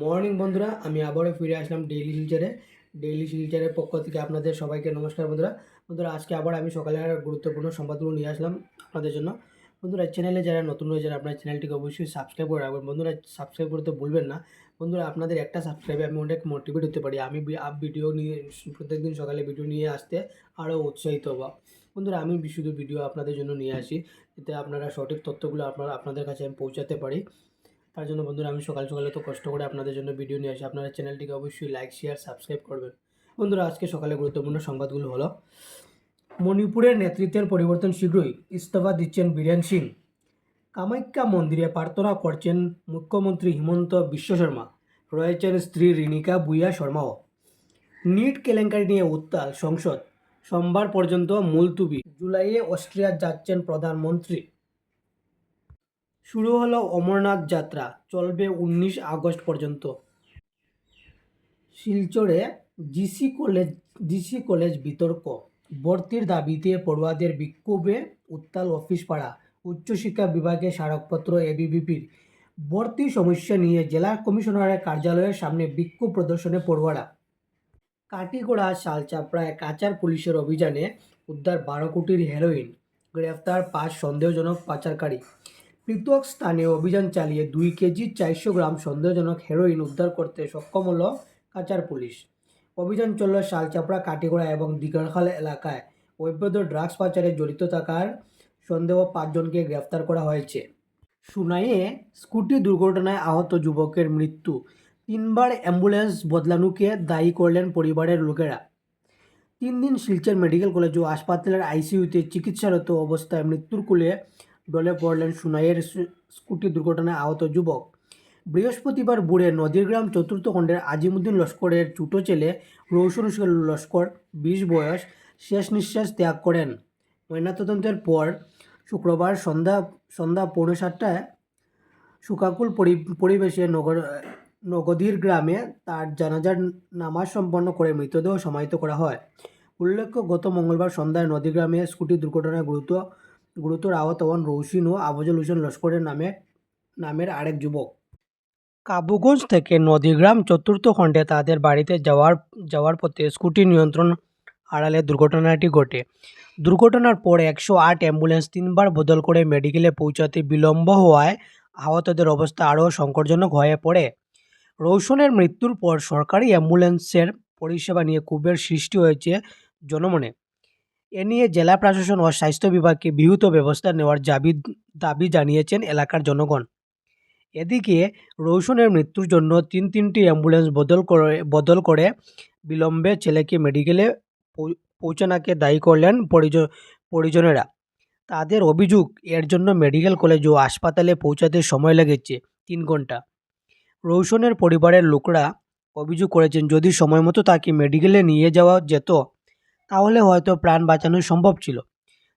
Morning বন্ধুরা, আমি আবারও ফিরে আসলাম ডেইলি শিলচরে ডেইলি শিলচরের পক্ষ থেকে আপনাদের সবাইকে নমস্কার বন্ধুরা। বন্ধুরা, আজকে আবার আমি সকালে গুরুত্বপূর্ণ সংবাদগুলো নিয়ে আসলাম আপনাদের জন্য। বন্ধুরা চ্যানেলে যারা নতুন রয়েছেন, আপনার চ্যানেলটিকে অবশ্যই সাবস্ক্রাইব করে রাখবেন। বন্ধুরা সাবস্ক্রাইব করতে ভুলবেন না। বন্ধুরা, আপনাদের একটা সাবস্ক্রাইবে আমি অনেক মোটিভেট হতে পারি। আমি আপ ভিডিও নিয়ে, প্রত্যেকদিন সকালে ভিডিও নিয়ে আসতে আরও উৎসাহিত হব। বন্ধুরা, আমি শুধু ভিডিও আপনাদের জন্য নিয়ে আসি। যাতে আপনারা সঠিক তথ্যগুলো আপনারা, আপনাদের কাছে আমি পৌঁছাতে পারি। তার জন্য বন্ধুরা আমি সকাল সকালে তো কষ্ট করে আপনাদের জন্য ভিডিও নিয়ে আসি। আপনারা চ্যানেলটিকে অবশ্যই লাইক শেয়ার সাবস্ক্রাইব করবেন। বন্ধুরা, আজকে সকালে গুরুত্বপূর্ণ সংবাদগুলো হলো, মণিপুরের নেতৃত্বের পরিবর্তন শীঘ্রই ইস্তফা দিচ্ছেন বীরেন সিং। কামাখ্যা মন্দিরে প্রার্থনা করছেন মুখ্যমন্ত্রী হিমন্ত বিশ্ব শর্মা। রয়েছেন স্ত্রী রিনিকা বুইয়া শর্মাও। নিট কেলেঙ্কারি নিয়ে উত্তাল সংসদ। সোমবার পর্যন্ত মুলতুবি। জুলাইয়ে অস্ট্রিয়া যাচ্ছেন প্রধানমন্ত্রী। শুরু হলো অমরনাথ যাত্রা, চলবে উনিশ আগস্ট পর্যন্ত। শিলচরে জিসি কলেজ জিসি কলেজ বিতর্ক, ভর্তির দাবিতে পড়ুয়াদের বিক্ষোভে উত্তাল অফিস পাড়া, উচ্চশিক্ষা বিভাগে স্মারকপত্র এবিভিপির। ভর্তি সমস্যা নিয়ে জেলা কমিশনারের কার্যালয়ের সামনে বিক্ষোভ প্রদর্শনে পড়ুয়ারা। কাটিগড়া শালচাপড়ায় কাচার পুলিশের অভিযানে উদ্ধার বারো কোটির হেরোইন গ্রেফতার পাঁচ সন্দেহজনক পাচারকারী। পৃথক স্থানে অভিযান চালিয়ে দুই কেজি চারশো গ্রাম সন্দেহজনক হেরোইন উদ্ধার করতে সক্ষম হল কাচার পুলিশ। অভিযান চলল শালচাপড়া, কাটিগড়া এবং দিগরখাল এলাকায়। অবৈধ ড্রাগস পাচারে জড়িত থাকার সন্দেহ পাঁচজনকে গ্রেফতার করা হয়েছে। সুনাইয়ে স্কুটি দুর্ঘটনায় আহত যুবকের মৃত্যু। তিনবার অ্যাম্বুলেন্স বদলানোকে দায়ী করলেন পরিবারের লোকেরা। তিন দিন শিলচর মেডিকেল কলেজ ও হাসপাতালের আইসিইউতে চিকিৎসারত অবস্থায় মৃত্যুর কোলে ডলে পড়লেন সুনাইয়ের স্কু- স্কুটি দুর্ঘটনায় আহত যুবক। বৃহস্পতিবার বুড়ে নদীরগ্রাম চতুর্থ খণ্ডের আজিমুদ্দিন লস্করের ছোটো ছেলে রৌশন লস্কর, বিশ বয়স, শেষ নিঃশ্বাস ত্যাগ করেন। ময়নাতদন্তের পর শুক্রবার সন্ধ্যা সন্ধ্যা পৌনে সাতটায় সুকাকুল পরি- পরিবেশে নগর, নগদীর গ্রামে তার জানাজার নামাজ সম্পন্ন করে মৃতদেহ সমাহিত করা হয়। উল্লেখ্য, গত মঙ্গলবার সন্ধ্যায় নদীগ্রামে স্কুটি দুর্ঘটনায় গুরুতর গুরুতর আহত হন রৌশিন ও আফজল হোসেন লস্করের নামে, নামের আরেক যুবক। কাবুগঞ্জ থেকে নদীগ্রাম চতুর্থ খণ্ডে তাদের বাড়িতে যাওয়ার যাওয়ার পথে স্কুটি নিয়ন্ত্রণ হারালে দুর্ঘটনাটি ঘটে। দুর্ঘটনার পর একশো আট অ্যাম্বুলেন্স তিনবার বদল করে মেডিকেলে পৌঁছাতে বিলম্ব হওয়ায় আহতদের অবস্থা আরও সংকটজনক হয়ে পড়ে। রৌশনের মৃত্যুর পর সরকারি অ্যাম্বুলেন্সের পরিষেবা নিয়ে ক্ষোভের সৃষ্টি হয়েছে জনমনে। এ নিয়ে জেলা প্রশাসন ও স্বাস্থ্য বিভাগকে বিহুত ব্যবস্থা নেওয়ার দাবি দাবি জানিয়েছেন এলাকার জনগণ। এদিকে রৌশনের মৃত্যুর জন্য তিন তিনটি অ্যাম্বুলেন্স বদল করে বদল করে বিলম্বে ছেলেকে মেডিকেলে পৌঁছানোকে দায়ী করলেন পরিজ- পরিজনেরা। তাদের অভিযোগ, এর জন্য মেডিকেল কলেজ ও হাসপাতালে পৌঁছাতে সময় লেগেছে তিন ঘণ্টা রৌশনের পরিবারের লোকরা অভিযোগ করেছেন, যদি সময় মতো তাকে মেডিকেলে নিয়ে যাওয়া যেত তাহলে হয়তো প্রাণ বাঁচানো সম্ভব ছিল।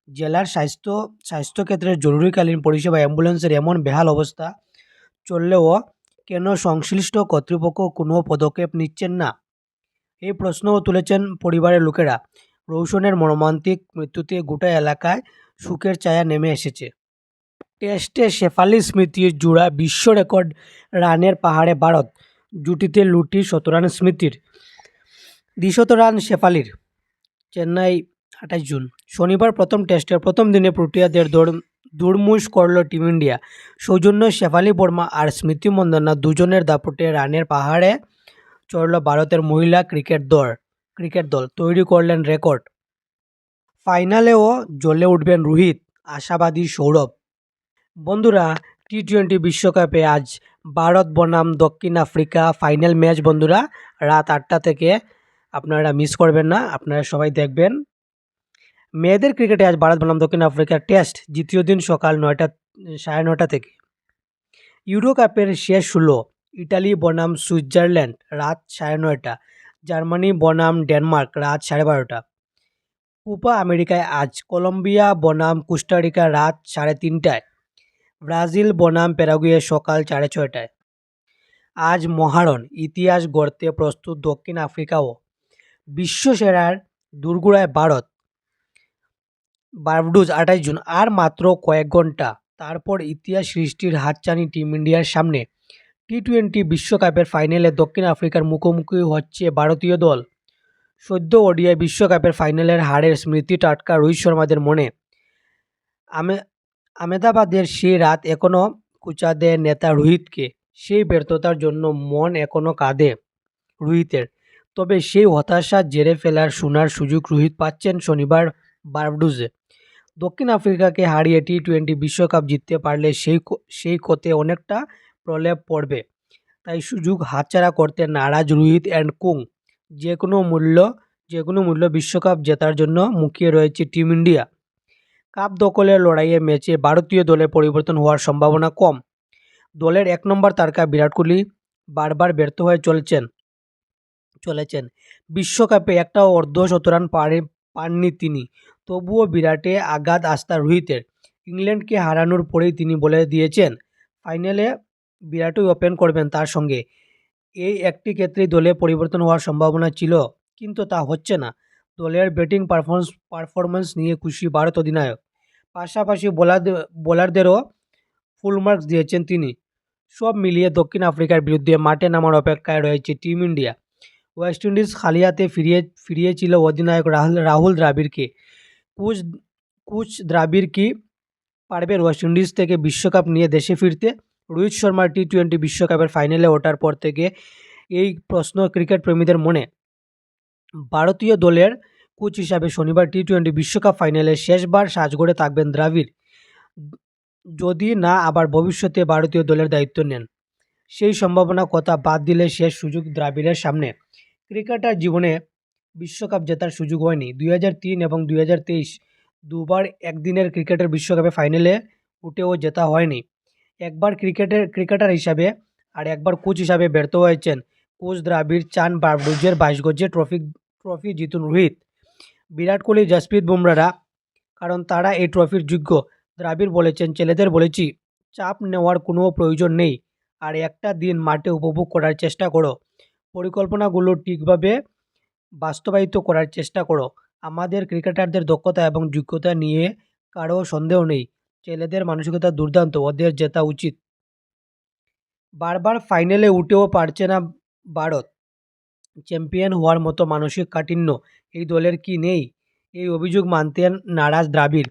জেলার স্বাস্থ্য স্বাস্থ্যক্ষেত্রের জরুরিকালীন পরিষেবা, অ্যাম্বুলেন্সের এমন বেহাল অবস্থা, চললেও কেন সংশ্লিষ্ট কর্তৃপক্ষ কোনো পদক্ষেপ নিচ্ছেন না? এই প্রশ্নও তুলেছেন পরিবারের লোকেরা। রৌশনের মর্মান্তিক মৃত্যুতে গোটা এলাকায় সুখের ছায়া নেমে এসেছে। টেস্টে শেফালি স্মৃতির জোড়া বিশ্ব রেকর্ড রানের পাহাড়ে ভারত, জুটিতে লুটি শতরান স্মৃতির। দ্বিশত রান শেফালির। চেন্নাই আঠাশ জুন। শনিবার প্রথম টেস্টের প্রথম দিনে প্রোটিয়াদের দৌড় দুর্মুশ করল টিম ইন্ডিয়া। সৌজন্য শেফালি বর্মা আর স্মৃতি মন্দনা দুজনের দাপটে রানের পাহাড়ে চড়ল ভারতের মহিলা ক্রিকেট দল ক্রিকেট দল। তৈরি করলেন রেকর্ড। ফাইনালেও জ্বলে উঠবেন রোহিত, আশাবাদী সৌরভ। বন্ধুরা টি টোয়েন্টি বিশ্বকাপে আজ ভারত বনাম দক্ষিণ আফ্রিকা ফাইনাল ম্যাচ বন্ধুরা, রাত আটটা থেকে আপনারা মিস করবেন না, আপনারা সবাই দেখবেন। মেয়েদের ক্রিকেটে আজ ভারত বনাম দক্ষিণ আফ্রিকার টেস্ট দ্বিতীয় দিন সকাল নয়টা, সাড়ে নটা থেকে। ইউরো কাপের শেষ ষোলো, ইটালি বনাম সুইজারল্যান্ড, রাত সাড়ে নয়টা। জার্মানি বনাম ডেনমার্ক, রাত সাড়ে বারোটা। কোপা আমেরিকায় আজ, কলম্বিয়া বনাম কোস্টারিকা, রাত সাড়ে তিনটায়। ব্রাজিল বনাম প্যারাগুয়ে সকাল সাড়ে ছয়টায়। আজ মহারণ, ইতিহাস গড়তে প্রস্তুত দক্ষিণ আফ্রিকাও। বিশ্বসেরার দুর্গুড়ায় ভারত। বারডুজ আঠাশ জুন, আর মাত্র কয়েক ঘণ্টা তারপর ইতিহাস সৃষ্টির হাতচানি টিম ইন্ডিয়ার সামনে। টি টোয়েন্টি বিশ্বকাপের ফাইনালে দক্ষিণ আফ্রিকার মুখোমুখি হচ্ছে ভারতীয় দল। সদ্য ওডিআই বিশ্বকাপের ফাইনালের হারের স্মৃতি টাটকা রোহিত শর্মাদের মনে। আমে আমেদাবাদের সেই রাত এখনও কুচা দেয় নেতা রোহিতকে। সেই ব্যর্থতার জন্য মন এখনও কাঁদে রোহিতের। তবে সেই হতাশা জেরে ফেলার শোনার সুযোগ রোহিত পাচ্ছেন শনিবার বারডুজে দক্ষিণ আফ্রিকাকে হারিয়ে টি টোয়েন্টি বিশ্বকাপ জিততে পারলে সেই সেই ক্ষতে অনেকটা প্রলেপ পড়বে। তাই সুযোগ হাতছাড়া করতে নারাজ রোহিত অ্যান্ড কুং। যে কোনো মূল্য যে কোনো মূল্য বিশ্বকাপ জেতার জন্য মুখিয়ে রয়েছে টিম ইন্ডিয়া। কাপ দখলের লড়াইয়ে ম্যাচে ভারতীয় দলে পরিবর্তন হওয়ার সম্ভাবনা কম। দলের এক নম্বর তারকা বিরাট কোহলি বারবার ব্যর্থ হয়ে চলছেন। চলেছেন। বিশ্বকাপে একটাও অর্ধ শতরান পারে, পাননি তিনি। তবুও বিরাটে আঘাত আস্থা রোহিতের। ইংল্যান্ডকে হারানোর পরেই তিনি বলে দিয়েছেন, ফাইনালে বিরাটই ওপেন করবেন তার সঙ্গে। এই একটি ক্ষেত্রেই দলে পরিবর্তন হওয়ার সম্ভাবনা ছিল, কিন্তু তা হচ্ছে না। দলের ব্যাটিং পারফরমেন্স পারফরমেন্স নিয়ে খুশি ভারত অধিনায়ক। পাশাপাশি বোলার বোলারদেরও ফুল মার্কস দিয়েছেন তিনি। সব মিলিয়ে দক্ষিণ আফ্রিকার বিরুদ্ধে মাঠে নামার অপেক্ষায় রয়েছে টিম ইন্ডিয়া। ওয়েস্ট ইন্ডিজ খালি হাতে ফিরিয়ে, ফিরিয়েছিল অধিনায়ক রাহুল রাহুল দ্রাবিড়কে। কোচ কোচ দ্রাবিড় কি পারবে ওয়েস্ট ইন্ডিজ থেকে বিশ্বকাপ নিয়ে দেশে ফিরতে? রোহিত শর্মার টি টোয়েন্টি বিশ্বকাপের ফাইনালে ওঠার পর থেকে এই প্রশ্ন ক্রিকেট প্রেমীদের মনে। ভারতীয় দলের কোচ হিসাবে শনিবার টি টোয়েন্টি বিশ্বকাপ ফাইনালে শেষবার সাজগড়ে থাকবেন দ্রাবিড়। যদি না, আবার ভবিষ্যতে ভারতীয় দলের দায়িত্ব নেন। সেই সম্ভাবনা কথা বাদ দিলে শেষ সুযোগ দ্রাবিড়ের সামনে। ক্রিকেটার জীবনে বিশ্বকাপ জেতার সুযোগ হয়নি। দুই হাজার তিন এবং দুই হাজার তেইশ দুবার একদিনের ক্রিকেটের বিশ্বকাপে ফাইনালে উঠেও জেতা হয়নি। একবার ক্রিকেটের, ক্রিকেটার হিসাবে আর একবার কোচ হিসাবে ব্যর্থ হয়েছেন কোচ দ্রাবিড় চান বারডুজের বাইশ ট্রফি ট্রফি জিতুন রোহিত। বিরাট কোহলি, জসপ্রীত বুমরারা কারণ তারা এই ট্রফির যোগ্য। দ্রাবিড় বলেছেন, ছেলেদের বলেছি, চাপ নেওয়ার কোনো প্রয়োজন নেই, আর একটা দিন মাঠে উপভোগ করার চেষ্টা করো। পরিকল্পনাগুলো ঠিকভাবে বাস্তবায়িত করার চেষ্টা করো। আমাদের ক্রিকেটারদের দক্ষতা এবং যোগ্যতা নিয়ে কারও সন্দেহ নেই। ছেলেদের মানসিকতা দুর্দান্ত, ওদের জেতা উচিত। বারবার ফাইনালে উঠেও পারছে না ভারত। চ্যাম্পিয়ন হওয়ার মতো মানসিক কাঠিন্য এই দলের কি নেই? এই অভিযোগ মানতে নারাজ দ্রাবিড়।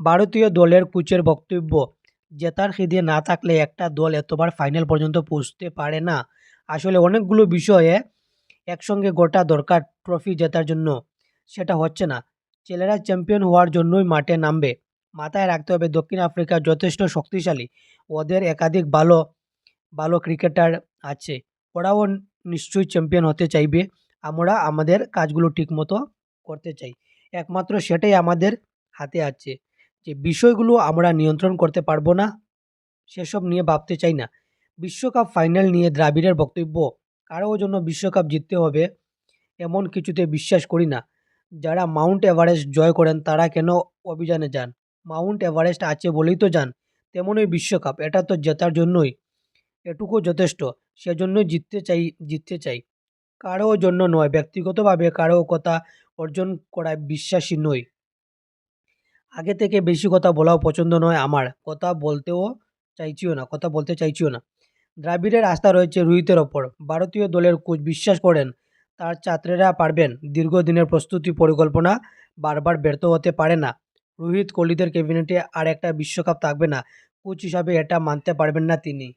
ভারতীয় দলের কোচের বক্তব্য, জেতার খিদে না থাকলে একটা দল এতবার ফাইনাল পর্যন্ত পৌঁছতে পারে না। আসলে অনেকগুলো বিষয়ে একসঙ্গে গোটা দরকার ট্রফি জেতার জন্য। সেটা হচ্ছে না, ছেলেরা চ্যাম্পিয়ন হওয়ার জন্যই মাঠে নামবে। মাথায় রাখতে হবে দক্ষিণ আফ্রিকা যথেষ্ট শক্তিশালী, ওদের একাধিক ভালো ভালো ক্রিকেটার আছে। ওরাও নিশ্চয়ই চ্যাম্পিয়ন হতে চাইবে। আমরা আমাদের কাজগুলো ঠিকমতো করতে চাই। একমাত্র সেটাই আমাদের হাতে আছে। যে বিষয়গুলো আমরা নিয়ন্ত্রণ করতে পারব না, সেসব নিয়ে ভাবতে চাই না। বিশ্বকাপ ফাইনাল নিয়ে দ্রাবিড়ের বক্তব্য, কারও জন্য বিশ্বকাপ জিততে হবে এমন কিছুতে বিশ্বাস করি না। যারা মাউন্ট এভারেস্ট জয় করেন, তারা কেন অভিযানে যান? মাউন্ট এভারেস্ট আছে বলেই তো যান, তেমনই বিশ্বকাপ, এটা তো জেতার জন্যই। এটুকু যথেষ্ট, সেজন্যই জিততে চাই জিততে চাই। কারও জন্য নয়, ব্যক্তিগতভাবে কারও কথা অর্জন করায় বিশ্বাসী নই। আগে থেকে বেশি কথা বলাও পছন্দ নয় আমার, কথা বলতেও চাইছিও না, কথা বলতে চাইছিও না। দ্রাবিড়ের আস্থা রয়েছে রোহিতের ওপর। ভারতীয় দলের কোচ বিশ্বাস করেন, তার ছাত্রেরা পারবেন। দীর্ঘদিনের প্রস্তুতি পরিকল্পনা বারবার ব্যর্থ হতে পারে না। রোহিত কোহলিদের ক্যাবিনেটে আর একটা বিশ্বকাপ থাকবে না। কোচ হিসাবে এটা মানতে পারবেন না তিনি।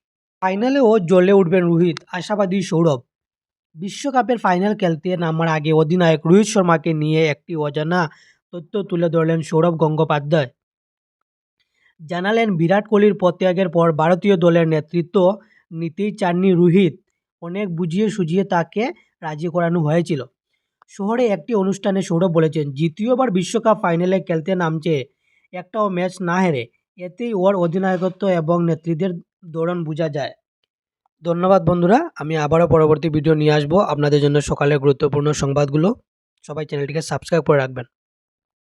ফাইনালেও জ্বলে উঠবেন রোহিত, আশাবাদী সৌরভ। বিশ্বকাপের ফাইনাল খেলতে নামার আগে অধিনায়ক রোহিত শর্মাকে নিয়ে একটি অজানা তথ্য তুলে ধরলেন সৌরভ গঙ্গোপাধ্যায়। জানালেন, বিরাট কোহলির পত্যাগের পর ভারতীয় দলের নেতৃত্ব নিতেই চাননি রোহিত অনেক বুঝিয়ে সুঝিয়ে তাকে রাজি করানো হয়েছিল। শহরে একটি অনুষ্ঠানে সৌরভ বলেছেন দ্বিতীয়বার বিশ্বকাপ ফাইনালে খেলতে নামছে একটাও ম্যাচ না হেরে, এতেই ওর অধিনায়কত্ব এবং নেতৃত্বের দৌড়ন বোঝা যায়। ধন্যবাদ বন্ধুরা, আমি আবারও পরবর্তী ভিডিও নিয়ে আসব। আপনাদের জন্য সকালের গুরুত্বপূর্ণ সংবাদগুলো সবাই চ্যানেলটিকে সাবস্ক্রাইব করে রাখবেন।